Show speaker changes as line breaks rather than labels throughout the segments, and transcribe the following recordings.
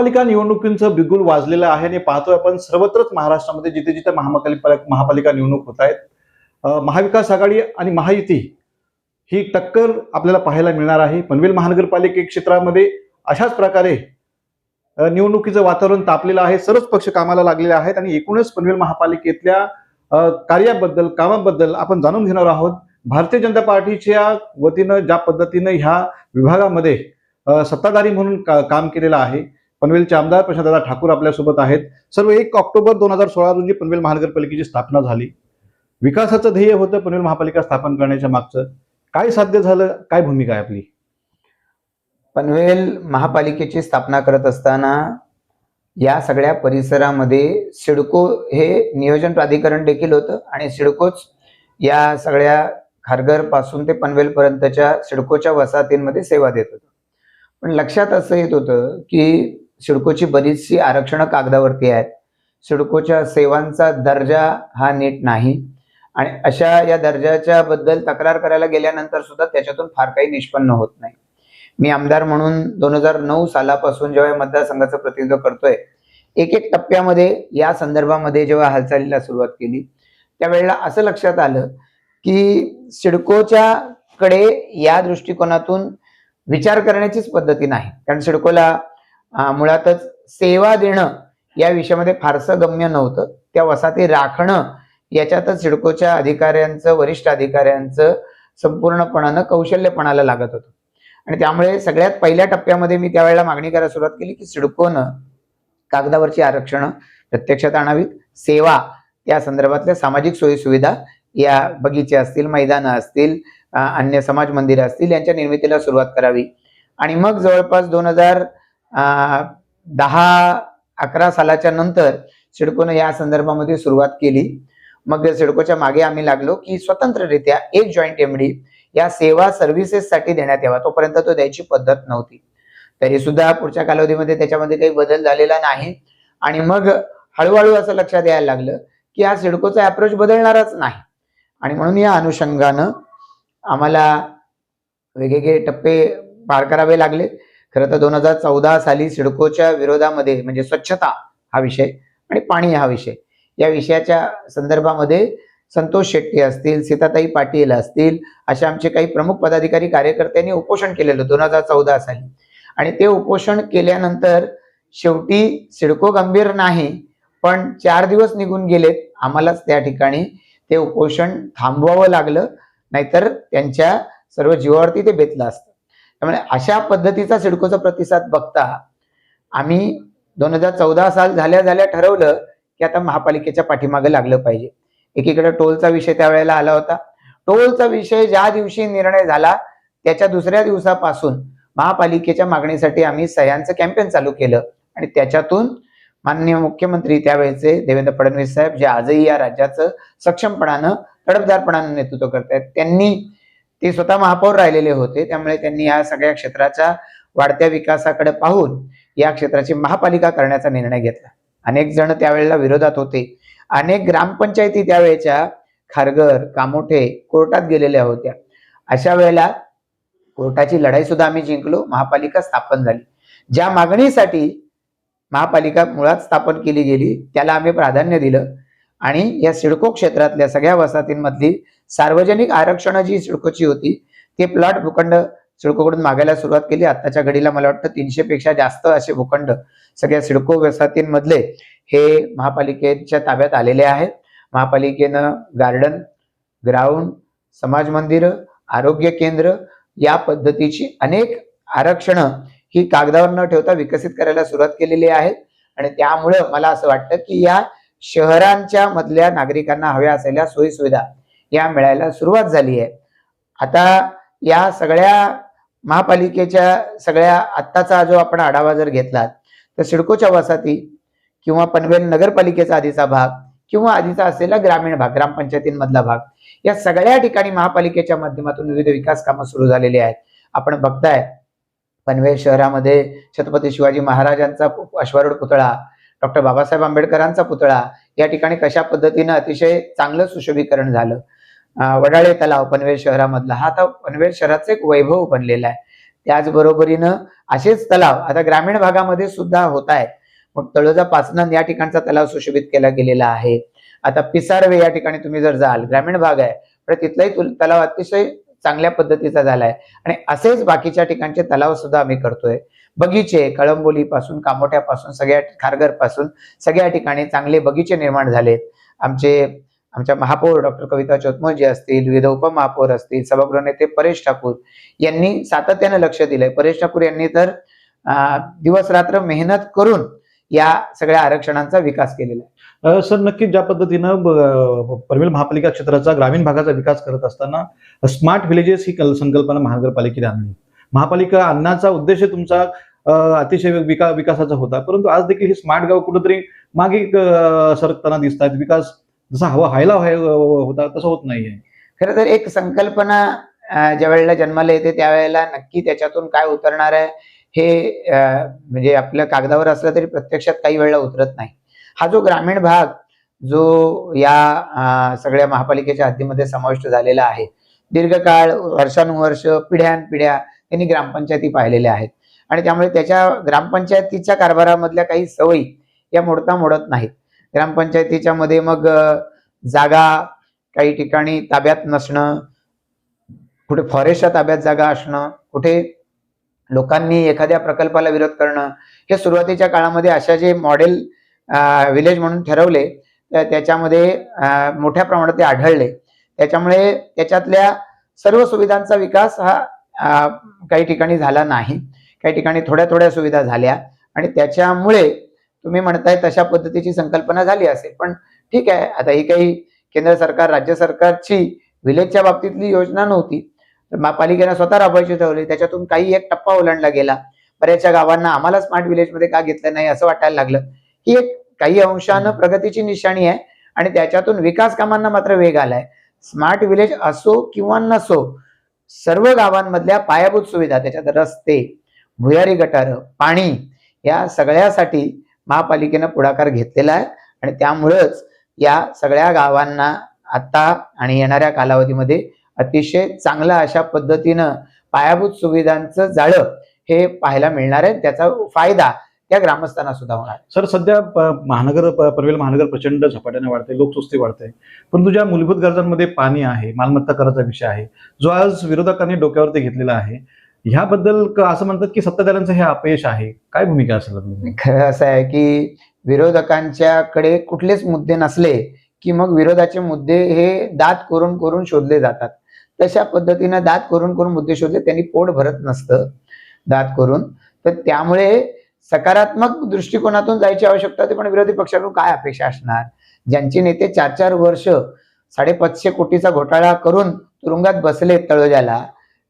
महापालिका निवडणुकींचं बिगुल वाजलेलं आहे आणि पाहतोय आपण सर्वत्रच महाराष्ट्रामध्ये जिथे जिथे महापालिका महापालिका निवडणूक होत आहेत महाविकास आघाडी आणि महायुती ही टक्कर आपल्याला पाहायला मिळणार आहे. पनवेल महानगरपालिके क्षेत्रामध्ये अशाच प्रकारे निवडणुकीचं वातावरण तापलेलं आहे. सर्वच पक्ष कामाला लागलेले आहेत आणि एकूणच पनवेल महापालिकेतल्या कार्याबद्दल कामाबद्दल आपण जाणून घेणार आहोत. भारतीय जनता पार्टीच्या वतीनं ज्या पद्धतीनं ह्या विभागामध्ये सत्ताधारी म्हणून का- काम केलेलं आहे पनवेलचे आमदार प्रशांतदादा ठाकूर आपल्यासोबत आहेत. सर्व एक ऑक्टोबर दोन हजार सोळा रोजी पनवेल महानगरपालिकेची स्थापना झाली. विकासाचं ध्येय होतं पनवेल महापालिका स्थापन करण्याच्या मागचं. काय साध्य झालं? काय भूमिका आहे आपली?
पनवेल महापालिकेची स्थापना करत असताना या सगळ्या परिसरामध्ये सिडको हे नियोजन प्राधिकरण देखील होतं आणि सिडकोच या सगळ्या खारघरपासून ते पनवेल पर्यंतच्या सिडकोच्या वसाहतींमध्ये सेवा देत होतं. पण लक्षात असं येत होतं की सिडकोची बरीचशी आरक्षणं कागदावरती आहेत. सिडकोच्या सेवांचा दर्जा हा नीट नाही. आणि अशा या दर्जाच्या बद्दल तक्रार करायला गेल्यानंतर सुद्धा त्याच्यातून फार काही निष्पन्न होत नाही. मी आमदार म्हणून दोन हजार नऊ सालापासून जेव्हा मतदारसंघाचं प्रतिनिधित्व करतोय एक एक टप्प्यामध्ये या संदर्भामध्ये जेव्हा हालचालीला सुरुवात केली त्यावेळेला असं लक्षात आलं की सिडकोच्या कडे या दृष्टिकोनातून विचार करण्याचीच पद्धती नाही. कारण सिडकोला मुळातच सेवा देणं या विषयामध्ये फारसं गम्य नव्हतं. त्या वसाहती राखणं याच्यातच सिडकोच्या अधिकाऱ्यांचं वरिष्ठ अधिकाऱ्यांचं संपूर्णपणानं कौशल्यपणाला लागत होतं. आणि त्यामुळे सगळ्यात पहिल्या टप्प्यामध्ये मी त्यावेळेला मागणी करायला सुरुवात केली की सिडकोनं कागदावरची आरक्षणं प्रत्यक्षात आणावीत. सेवा त्या संदर्भातल्या सामाजिक सोयीसुविधा या बगीचे असतील मैदानं असतील अन्य समाज मंदिरं असतील यांच्या निर्मितीला सुरुवात करावी. आणि मग जवळपास दोन हजार दहा अकरा सालाच्या नंतर सिडकोनं या संदर्भामध्ये सुरुवात केली. मग सिडकोच्या मागे आम्ही लागलो की स्वतंत्ररित्या एक जॉईंट एमडी या सेवा सर्व्हिसेससाठी देण्यात यावा. तोपर्यंत तो द्यायची पद्धत नव्हती. तरी सुद्धा पुढच्या कालावधीमध्ये त्याच्यामध्ये काही बदल झालेला नाही. आणि मग हळूहळू असं लक्षात यायला लागलं की हा सिडकोचा अप्रोच बदलणारच नाही. आणि म्हणून या अनुषंगानं आम्हाला वेगवेगळे टप्पे पार करावे लागले. खरं तर दोन हजार चौदा साली सिडकोच्या विरोधामध्ये म्हणजे स्वच्छता हा विषय आणि पाणी हा विषय या विषयाच्या संदर्भामध्ये संतोष शेट्टी असतील सीताताई पाटील असतील अशा आमचे काही प्रमुख पदाधिकारी कार्यकर्त्यांनी उपोषण केलेलं दोन हजार चौदा साली. आणि ते उपोषण केल्यानंतर शेवटी सिडको गंभीर नाही पण चार दिवस निघून गेलेत आम्हालाच त्या ठिकाणी ते उपोषण थांबवावं लागलं नाहीतर त्यांच्या सर्व जीवावरती ते बेतलं असतं. त्यामुळे अशा पद्धतीचा सिडकोचा प्रतिसाद बघता आम्ही दोन हजार चौदा साल झाल्या झाल्या ठरवलं की आता महापालिकेच्या पाठीमागे लागलं पाहिजे. एकीकडे टोलचा विषय त्यावेळेला आला होता. टोलचा विषय ज्या दिवशी निर्णय झाला त्याच्या दुसऱ्या दिवसापासून महापालिकेच्या मागणीसाठी आम्ही सह्यांचं कॅम्पेन चालू केलं आणि त्याच्यातून माननीय मुख्यमंत्री त्यावेळेचे देवेंद्र फडणवीस साहेब जे आजही या राज्याचं सक्षमपणानं तडफदारपणानं नेतृत्व करतायत त्यांनी ते स्वतः महापौर राहिलेले होते. त्यामुळे त्यांनी या सगळ्या क्षेत्राच्या वाढत्या विकासाकडे पाहून या क्षेत्राची महापालिका करण्याचा निर्णय घेतला. अनेक जण त्यावेळेला विरोधात होते. अनेक ग्रामपंचायती त्यावेळेच्या खारघर कामोठे कोर्टात गेलेल्या होत्या. अशा वेळेला कोर्टाची लढाई सुद्धा आम्ही जिंकलो. महापालिका स्थापन झाली. ज्या मागणीसाठी महापालिका मुळात स्थापन केली गेली त्याला आम्ही प्राधान्य दिलं. आणि या सिडको क्षेत्रातल्या सगळ्या वसाहतींमधली सार्वजनिक आरक्षणं जी सिडकोची होती ते प्लॉट भूखंड सिडकोकडून मागायला सुरुवात केली. आत्ताच्या घडीला मला वाटतं तीनशे पेक्षा जास्त असे भूखंड सगळ्या सिडको वसाहतींमधले हे महापालिकेच्या ताब्यात आलेले आहेत. महापालिकेनं गार्डन ग्राउंड समाज मंदिर आरोग्य केंद्र या पद्धतीची अनेक आरक्षणं ही कागदावर न ठेवता विकसित करायला सुरुवात केलेली आहे आणि त्यामुळं मला असं वाटतं की या शहरांच्या मधल्या नागरिकांना हव्या असलेल्या सोयीसुविधा या मिळायला सुरुवात झाली आहे. आता या सगळ्या महापालिकेच्या सगळ्या आत्ताचा जो आपण आढावा जर घेतला तर सिडकोच्या वसाहती किंवा पनवेल नगरपालिकेचा आधीचा भाग किंवा आधीचा असलेला ग्रामीण भाग ग्रामपंचायतींमधला भाग या सगळ्या ठिकाणी महापालिकेच्या माध्यमातून विविध विकास कामं सुरू झालेली आहेत. आपण बघताय पनवेल शहरामध्ये छत्रपती शिवाजी महाराजांचा अश्वारूढ पुतळा डॉक्टर बाबासाहेब आंबेडकरांचा पुतळा या ठिकाणी कशा पद्धतीनं अतिशय चांगलं सुशोभीकरण झालं? वडाळे तलाव पनवेल शहरामधला. हा आता पनवेल शहराचं एक वैभव बनलेला आहे. त्याचबरोबरीनं असेच तलाव आता ग्रामीण भागामध्ये सुद्धा होत आहेत मग तळोजा पाचनंद या ठिकाणचा तलाव सुशोभित केला गेलेला आहे. आता पिसारवे या ठिकाणी तुम्ही जर जाल ग्रामीण भाग आहे पण तिथलाही तलाव अतिशय चांगल्या पद्धतीचा झालाय. आणि असेच बाकीच्या ठिकाणचे तलाव सुद्धा आम्ही करतोय. बगीचे कळंबोलीपासून कामोठ्यापासून सगळ्या खारघरपासून सगळ्या ठिकाणी चांगले बगीचे निर्माण झालेत. आमचे आमच्या महापौर डॉक्टर कविता चोतमोजी असतील विविध उपमहापौर असतील सभागृह नेते परेश ठाकूर यांनी सातत्यानं लक्ष दिलंय. परेश ठाकूर यांनी तर दिवस रात्र मेहनत करून या सगळ्या आरक्षणांचा विकास केलेला आहे.
सर नक्कीच ज्या पद्धतीनं ब- पनवेल महापालिका क्षेत्राचा ग्रामीण भागाचा विकास करत असताना स्मार्ट विलेजेस ही संकल्पना महानगरपालिकेने आणली. महापालिका आणण्याचा उद्देश तुमचा अतिशय विका विकासाचा होता. परंतु आज देखील हे स्मार्ट गाव कुठंतरी मागे सरकताना दिसत आहेत विकास जसा हवा व्हायला होता तसं होत नाहीये.
खरं तर एक संकल्पना ज्या वेळेला जन्माला येते त्यावेळेला नक्की त्याच्यातून काय उतरणार आहे हे म्हणजे आपल्या कागदावर असलं तरी प्रत्यक्षात काही वेळेला उतरत नाही. हा जो ग्रामीण भाग जो या सगळ्या महापालिकेच्या हद्दीमध्ये समाविष्ट झालेला आहे दीर्घकाळ वर्षानुवर्ष पिढ्यानपिढ्या त्यांनी ग्रामपंचायती पाहिलेल्या आहेत. आणि त्यामुळे त्याच्या ग्रामपंचायतीच्या कारभारामधल्या काही सवयी या मोडता मोडत नाहीत. ग्रामपंचायतीच्या मध्ये मग जागा काही ठिकाणी ताब्यात नसणं कुठे फॉरेस्टच्या ताब्यात जागा असणं कुठे लोकांनी एखाद्या प्रकल्पाला विरोध करणं हे सुरुवातीच्या काळामध्ये अशा जे मॉडेल विलेज म्हणून ठरवले त्याच्यामध्ये मोठ्या प्रमाणात ते आढळले. त्याच्यामुळे त्याच्यातल्या सर्व सुविधांचा विकास हा काही ठिकाणी झाला नाही. काही ठिकाणी थोड्या थोड्या सुविधा झाल्या आणि त्याच्यामुळे तुम्ही म्हणताय तशा पद्धतीची संकल्पना झाली असेल. पण ठीक आहे आता ही काही केंद्र सरकार राज्य सरकारची विलेजच्या बाबतीतली योजना नव्हती. तर महापालिकेनं स्वतः राबवायची ठरवली. त्याच्यातून काही एक टप्पा ओलांडला गेला. बऱ्याचशा गावांना आम्हाला स्मार्ट विलेजमध्ये का घेतलं नाही असं वाटायला लागलं. ही एक काही अंशानं प्रगतीची निशाणी आहे आणि त्याच्यातून विकास कामांना मात्र वेग आलाय. स्मार्ट विलेज असो किंवा नसो सर्व गावांमधल्या पायाभूत सुविधा त्याच्यात रस्ते भुयारी गटार पाणी या सगळ्यासाठी महापालिकेनं पुढाकार घेतलेला आहे. आणि त्यामुळंच या सगळ्या गावांना आत्ता आणि येणाऱ्या कालावधीमध्ये अतिशय चांगलं अशा पद्धतीनं पायाभूत सुविधांचं जाळं हे पाहायला मिळणार आहे. त्याचा फायदा त्या ग्रामस्थांना सुद्धा होणार.
सर सध्या महानगर पनवेल महानगर प्रचंड झपाट्याने वाढते लोकसुस्ती वाढते परंतु ज्या मूलभूत गरजांमध्ये पाणी आहे मालमत्ता कराचा विषय आहे जो आज विरोधकांनी डोक्यावरती घेतलेला आहे ह्याबद्दल असं म्हणतात की सत्ताधाऱ्यांचं हे अपयश आहे काय भूमिका असेल आपली?
खरं असं आहे की विरोधकांच्याकडे कुठलेच मुद्दे नसले की मग विरोधाचे मुद्दे हे दात करून करून शोधले जातात तशा पद्धतीनं दात करून करून मुद्दे शोधले त्यांनी पोट भरत नसतं दात करून तर त्यामुळे सकारात्मक दृष्टिकोनातून जायची आवश्यकता होती पण विरोधी पक्षाकडून काय अपेक्षा असणार? ज्यांचे नेते चार चार वर्ष साडेपाचशे कोटीचा घोटाळा करून तुरुंगात बसले तळोजाला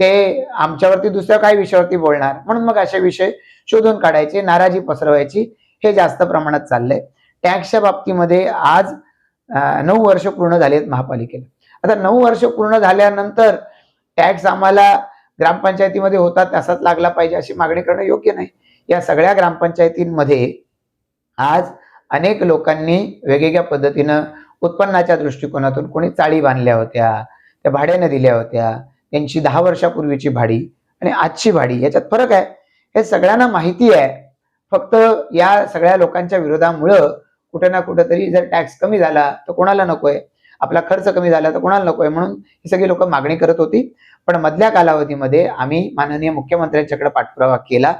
ते आमच्यावरती दुसऱ्या काही विषयावरती बोलणार? म्हणून मग असे विषय शोधून काढायचे नाराजी पसरवायची हे जास्त प्रमाणात चाललंय. टॅक्सच्या बाबतीमध्ये आज नऊ वर्ष पूर्ण झालेत महापालिकेला. आता नऊ वर्ष पूर्ण झाल्यानंतर टॅक्स आम्हाला ग्रामपंचायतीमध्ये होता तसाच लागला पाहिजे अशी मागणी करणं योग्य नाही. या सगळ्या ग्रामपंचायतींमध्ये आज अनेक लोकांनी वेगवेगळ्या पद्धतीनं उत्पन्नाच्या दृष्टिकोनातून कोणी चाळी बांधल्या होत्या त्या भाड्याने दिल्या होत्या त्यांची दहा वर्षापूर्वीची भाडी आणि आजची भाडी याच्यात फरक आहे. हे सगळ्यांना माहिती आहे. फक्त या सगळ्या लोकांच्या विरोधामुळं कुठे ना कुठंतरी जर टॅक्स कमी झाला तर कोणाला नकोय? आपला खर्च कमी झाला तर कोणाला नकोय? म्हणून ही सगळी लोक मागणी करत होती. पण मधल्या कालावधीमध्ये आम्ही माननीय मुख्यमंत्र्यांच्याकडे पाठपुरावा केला.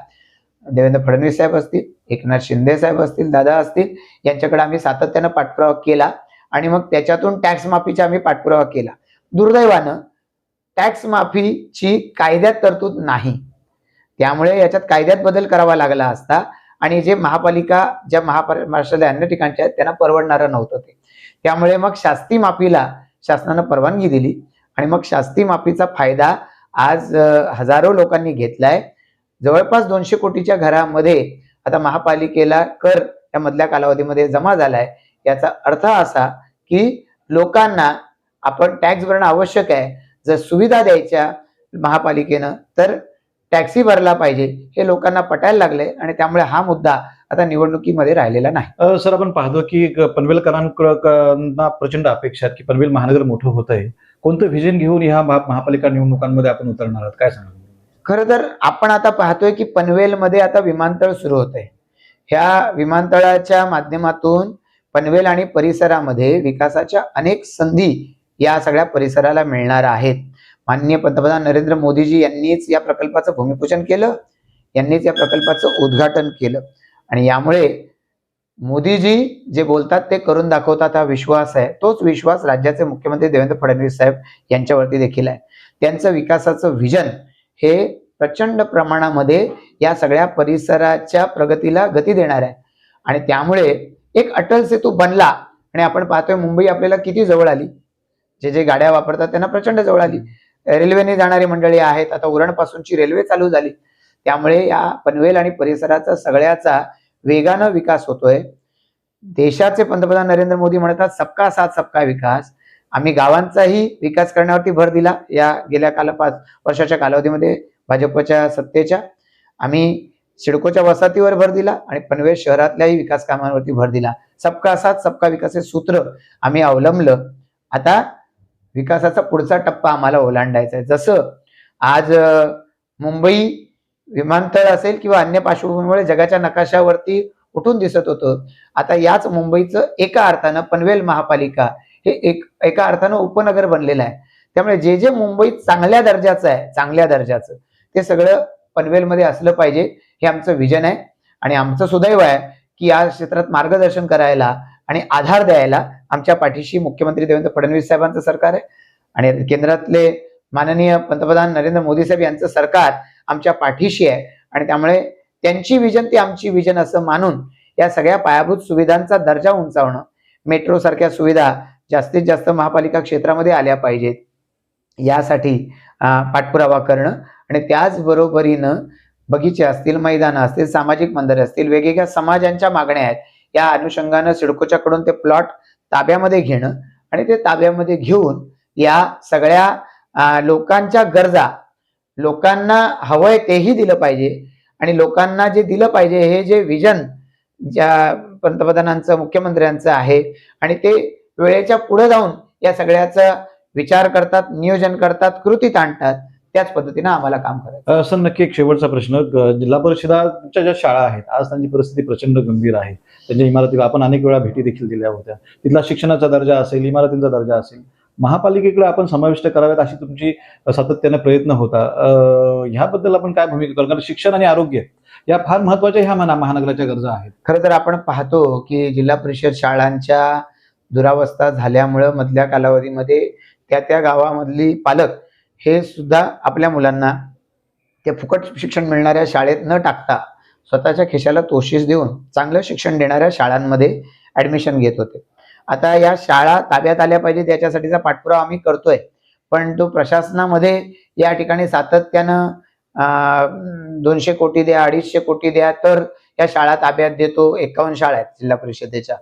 देवेंद्र फडणवीस साहेब असतील एकनाथ शिंदे साहेब असतील दादा असतील यांच्याकडे आम्ही सातत्यानं पाठपुरावा केला आणि मग त्याच्यातून टॅक्स माफीचा आम्ही पाठपुरावा केला. दुर्दैवानं टॅक्स माफीची कायद्यात तरतूद नाही. त्यामुळे याच्यात कायद्यात बदल करावा लागला असता आणि जे महापालिका ज्या महाराष्ट्रातल्या अन्य ठिकाणच्या आहेत त्यांना परवडणारं नव्हतं ते. त्यामुळे मग शास्ती माफीला शासनानं परवानगी दिली आणि मग शास्ती माफीचा फायदा आज हजारो लोकांनी घेतलाय. जवळपास दोनशे कोटीच्या घरामध्ये आता महापालिकेला कर या मधल्या कालावधीमध्ये जमा झालाय. याचा अर्थ असा की लोकांना आपण टॅक्स भरणं आवश्यक आहे. जर सुविधा द्यायच्या महापालिकेनं तर टॅक्सी भरला पाहिजे. हे लोकांना पटायला लागले आणि त्यामुळे हा मुद्दा आता निवडणुकीमध्ये राहिलेला नाही.
सर आपण पाहतो की क- पनवेलकरांना प्रचंड अपेक्षा आहेत की पनवेल महानगर मोठं होत आहे कोणतं व्हिजन घेऊन ह्या महा- महापालिका निवडणुकांमध्ये आपण उतरणार आहात? काय सांगणार
खरं तर आपण आता पाहतोय की पनवेलमध्ये आता विमानतळ सुरू होत आहे ह्या विमानतळाच्या माध्यमातून पनवेल आणि परिसरामध्ये विकासाच्या अनेक संधी या सगळ्या परिसराला मिळणार आहेत. माननीय पंतप्रधान नरेंद्र मोदीजी यांनीच या प्रकल्पाचं भूमिपूजन केलं यांनीच या प्रकल्पाचं उद्घाटन केलं. आणि यामुळे मोदीजी जे बोलतात ते करून दाखवतात हा विश्वास आहे. तोच विश्वास राज्याचे मुख्यमंत्री देवेंद्र फडणवीस साहेब यांच्यावरती देखील आहे. त्यांचं विकासाचं व्हिजन हे प्रचंड प्रमाणामध्ये या सगळ्या परिसराच्या प्रगतीला गती देणार आहे. आणि त्यामुळे एक अटल सेतू बनला आणि आपण पाहतोय मुंबई आपल्याला किती जवळ आली. जे जे गाड्या वापरतात त्यांना प्रचंड जवळ आली. रेल्वेने जाणारी मंडळी आहेत. आता उरणपासूनची रेल्वे चालू झाली. त्यामुळे या पनवेल आणि परिसराचा सगळ्याचा वेगानं विकास होतोय. देशाचे पंतप्रधान नरेंद्र मोदी म्हणतात सबका साथ सबका विकास. आम्ही गावांचाही विकास करण्यावरती भर दिला या गेल्या काल पाच वर्षाच्या कालावधीमध्ये भाजपच्या सत्तेच्या. आम्ही सिडकोच्या वसाहतीवर भर दिला आणि पनवेल शहरातल्याही विकास कामांवरती भर दिला. सबका साथ सबका विकास हे सूत्र आम्ही अवलंबलं. आता विकासाचा पुढचा टप्पा आम्हाला ओलांडायचा आहे. जसं आज मुंबई विमानतळ असेल किंवा अन्य पार्श्वभूमीमुळे जगाच्या नकाशावरती उठून दिसत होतं. आता याच मुंबईचं एका अर्थानं पनवेल महापालिका हे एक एका अर्थानं उपनगर बनलेलं आहे. त्यामुळे जे जे मुंबईत चांगल्या दर्जाचं आहे चांगल्या दर्जाचं ते सगळं पनवेलमध्ये असलं पाहिजे हे आमचं विजन आहे. आणि आमचं सुदैव आहे की या क्षेत्रात मार्गदर्शन करायला आणि आधार द्यायला आमच्या पाठीशी मुख्यमंत्री देवेंद्र फडणवीस साहेबांचं सरकार आहे. आणि केंद्रातले माननीय पंतप्रधान नरेंद्र मोदी साहेब यांचं सरकार आमच्या पाठीशी आहे. आणि त्यामुळे त्यांची विजन ती आमची विजन असं मानून या सगळ्या पायाभूत सुविधांचा दर्जा उंचावणं मेट्रो सारख्या सुविधा जास्तीत जास्त महापालिका क्षेत्रामध्ये आल्या पाहिजेत. यासाठी पाठपुरावा करणं आणि त्याचबरोबरीनं बगीचे असतील मैदानं असतील सामाजिक मंदिरे असतील वेगवेगळ्या समाजांच्या मागण्या आहेत या अनुषंगानं सिडकोच्याकडून ते प्लॉट ताब्यामध्ये घेणं आणि ते ताब्यामध्ये घेऊन या सगळ्या लोकांच्या गरजा लोकांना हवंय तेही दिलं पाहिजे आणि लोकांना जे दिलं पाहिजे हे जे विजन ज्या पंतप्रधानांचं मुख्यमंत्र्यांचं आहे आणि ते वेळेच्या पुढे जाऊन या सगळ्याचा विचार करतात नियोजन करतात कृतीत आणतात त्याच पद्धतीनं आम्हाला काम करायचं.
सर नक्की एक शेवटचा प्रश्न. जिल्हा परिषदाच्या ज्या शाळा आहेत आज त्यांची परिस्थिती प्रचंड गंभीर आहे. त्यांच्या इमारतीला आपण अनेक वेळा भेटी देखील दिल्या होत्या. तिथला शिक्षणाचा दर्जा असेल इमारतींचा दर्जा असेल महापालिकेकडे आपण समाविष्ट कराव्यात अशी तुमची सातत्याने प्रयत्न होता. ह्याबद्दल आपण काय भूमिका कराल कारण शिक्षण आणि आरोग्य या फार महत्त्वाच्या ह्या महा- महानगराच्या गरजा आहेत.
खरं तर आपण पाहतो की जिल्हा परिषद शाळांच्या दुरावस्था झाल्यामुळं मधल्या कालावधीमध्ये त्या त्या गावामधली पालक हे सुद्धा आपल्या मुलांना त्या फुकट शिक्षण मिळणाऱ्या शाळेत न टाकता स्वतःच्या खिशाला तोशीस देऊन चांगलं शिक्षण देणाऱ्या शाळांमध्ये ऍडमिशन घेत होते. आता या शाळा ताब्यात आल्या पाहिजे त्याच्यासाठीचा पाठपुरावा आम्ही करतोय. पण तो प्रशासनामध्ये या ठिकाणी सातत्यानं दोनशे कोटी द्या अडीचशे कोटी द्या तर या शाळा ताब्यात देतो. एकावन्न शाळा आहेत जिल्हा परिषदेच्या.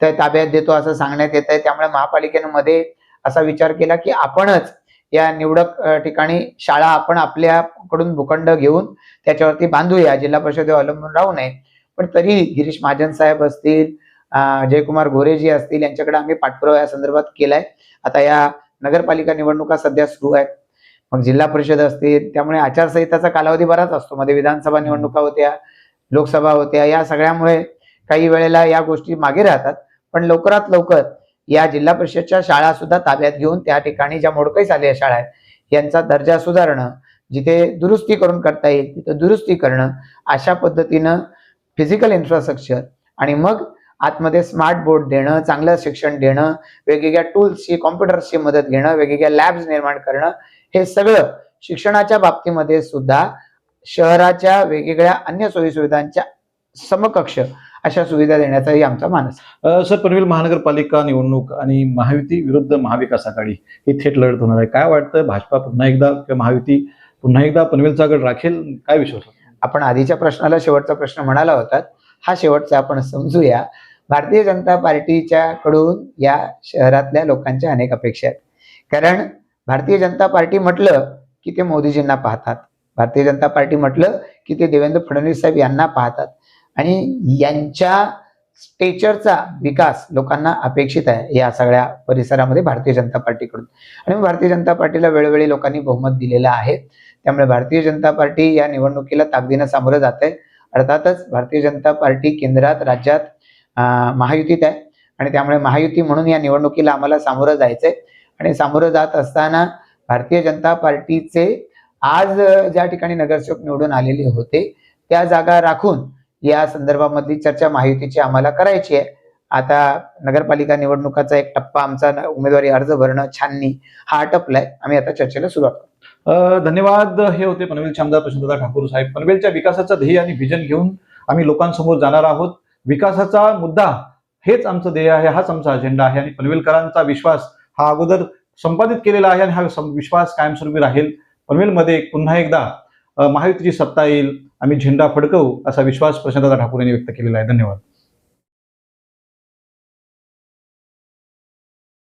त्या ताब्यात देतो असं सांगण्यात येत आहे त्यामुळे महापालिकेनं मध्ये असा विचार केला की आपणच या निवडक ठिकाणी शाळा आपण आपल्याकडून भूखंड घेऊन त्याच्यावरती बांधूया. जिल्हा परिषदेवर अवलंबून राहू नये. पण तरी गिरीश महाजन साहेब असतील जयकुमार गोरेजी असतील यांच्याकडे आम्ही पाठपुरावा या संदर्भात केलाय. आता या नगरपालिका निवडणुका सध्या सुरू आहेत. मग जिल्हा परिषद असतील त्यामुळे आचारसंहिताचा कालावधी बराच असतो. मध्ये विधानसभा निवडणुका होत्या लोकसभा होत्या या सगळ्यामुळे काही वेळेला या गोष्टी मागे राहतात. पण लवकरात लवकर या जिल्हा परिषदच्या शाळा सुद्धा ताब्यात घेऊन त्या ठिकाणी ज्या मोडकळीस आलेल्या शाळा आहेत यांचा दर्जा सुधारणं जिथे दुरुस्ती करून करता येईल तिथं दुरुस्ती करणं अशा पद्धतीनं फिजिकल इन्फ्रास्ट्रक्चर आणि मग आतमध्ये स्मार्ट बोर्ड देणं चांगलं शिक्षण देणं वेगवेगळ्या टूल्सची कॉम्प्युटर्सची मदत घेणं वेगवेगळ्या लॅब्स निर्माण करणं हे सगळं शिक्षणाच्या बाबतीमध्ये सुद्धा शहराच्या वेगवेगळ्या अन्य सोयीसुविधांच्या समकक्ष अशा सुविधा देण्याचाही आमचा मानस.
सर पनवेल महानगरपालिका निवडणूक आणि महायुती विरुद्ध महाविकास आघाडी ही थेट लढत होणार आहे. काय वाटतं? भाजपा पुन्हा एकदा किंवा महायुती पुन्हा एकदा पनवेलचा गड राखेल? काय विश्वास?
आपण आधीच्या प्रश्नाला शेवटचा प्रश्न म्हणाला होता. हा शेवटचा आपण समजूया. भारतीय जनता पार्टीच्या कडून या शहरातल्या लोकांच्या अनेक अपेक्षा आहेत. कारण भारतीय जनता पार्टी म्हटलं की ते मोदीजींना पाहतात. भारतीय जनता पार्टी म्हटलं की ते देवेंद्र फडणवीस साहेब यांना पाहतात. आणि यांच्या स्टेचरचा विकास लोकांना अपेक्षित आहे या सगळ्या परिसरामध्ये भारतीय जनता पार्टीकडून. आणि भारतीय जनता पार्टीला वेळोवेळी लोकांनी बहुमत दिलेलं आहे. त्यामुळे भारतीय जनता पार्टी या निवडणुकीला ताकदीनं सामोरं जात आहे. अर्थातच भारतीय जनता पार्टी केंद्रात राज्यात महायुतीत आहे. आणि त्यामुळे महायुती म्हणून या निवडणुकीला आम्हाला सामोरं जायचंय. आणि सामोरं जात असताना भारतीय जनता पार्टीचे आज ज्या ठिकाणी नगरसेवक निवडून आलेले होते त्या जागा राखून या संदर्भामधली चर्चा महायुतीची आम्हाला करायची आहे. आता नगरपालिका निवडणुकाचा एक टप्पा आमचा न- उमेदवारी अर्ज भरणं छाननी हा आटपलाय आम्ही आता चर्चेला सुरुवात करू
धन्यवाद. हे होते पनवेलचे आमदार प्रशांतदा ठाकूर साहेब. पनवेलच्या विकासाचं ध्येय आणि व्हिजन घेऊन आम्ही लोकांसमोर जाणार आहोत. विकासाचा मुद्दा हेच आमचं ध्येय आहे हाच आमचा अजेंडा आहे आणि पनवेलकरांचा विश्वास हा अगोदर संपादित केलेला आहे आणि हा विश्वास कायमस्वरूपी राहील. पनवेलमध्ये पुन्हा एकदा महायुतीची सत्ता येईल. आम्ही झेंडा फडकवू असा विश्वास प्रशांतदा ठाकूर यांनी व्यक्त केलेला आहे. धन्यवाद.